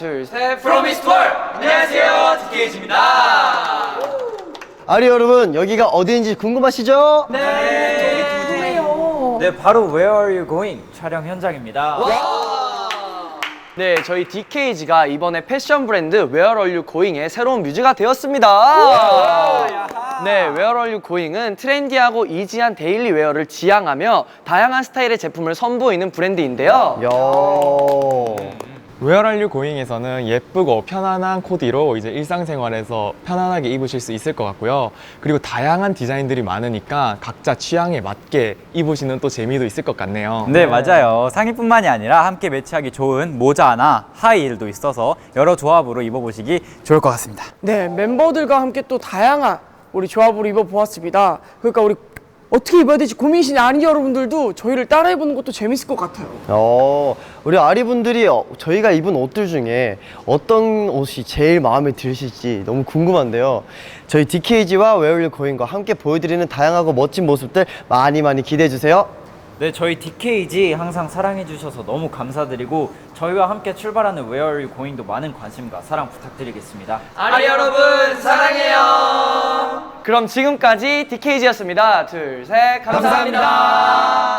둘, 셋. 프로미스 월 안녕하세요 디케이지입니다 아리 여러분 여기가 어디인지 궁금하시죠? 네 바로 Where Are You Going 촬영 현장입니다 네, 저희 DKG가 이번에 패션 브랜드 Where Are You Going의 새로운 뮤즈가 되었습니다. 네, Where Are You Going은 트렌디하고 이지한 데일리 웨어를 지향하며 다양한 스타일의 제품을 선보이는 브랜드인데요. 야. Where Are You Going에서는 예쁘고 편안한 코디로 이제 일상생활에서 편안하게 입으실 수 있을 것 같고요. 그리고 다양한 디자인들이 많으니까 각자 취향에 맞게 입으시는 또 재미도 있을 것 같네요. 네, 맞아요. 상의뿐만이 아니라 함께 매치하기 좋은 모자나 하이힐도 있어서 여러 조합으로 입어보시기 좋을 것 같습니다. 네, 멤버들과 함께 또 다양한 우리 조합으로 입어보았습니다. 그러니까 우리 어떻게 입어야 될지 고민이신 아리 여러분들도 저희를 따라해보는 것도 재밌을 것 같아요. 어, 우리 아리 분들이 어, 저희가 입은 옷들 중에 어떤 옷이 제일 마음에 드실지 너무 궁금한데요. 저희 DKG와 Where You Going과 함께 보여드리는 다양하고 멋진 모습들 많이 많이 기대해 주세요. 네, 저희 DKG 항상 사랑해주셔서 너무 감사드리고 저희와 함께 출발하는 Where Are You Going도 많은 관심과 사랑 부탁드리겠습니다. 아리 여러분 사랑해요 그럼 지금까지 DKG였습니다. 둘, 셋. 감사합니다. 안녕.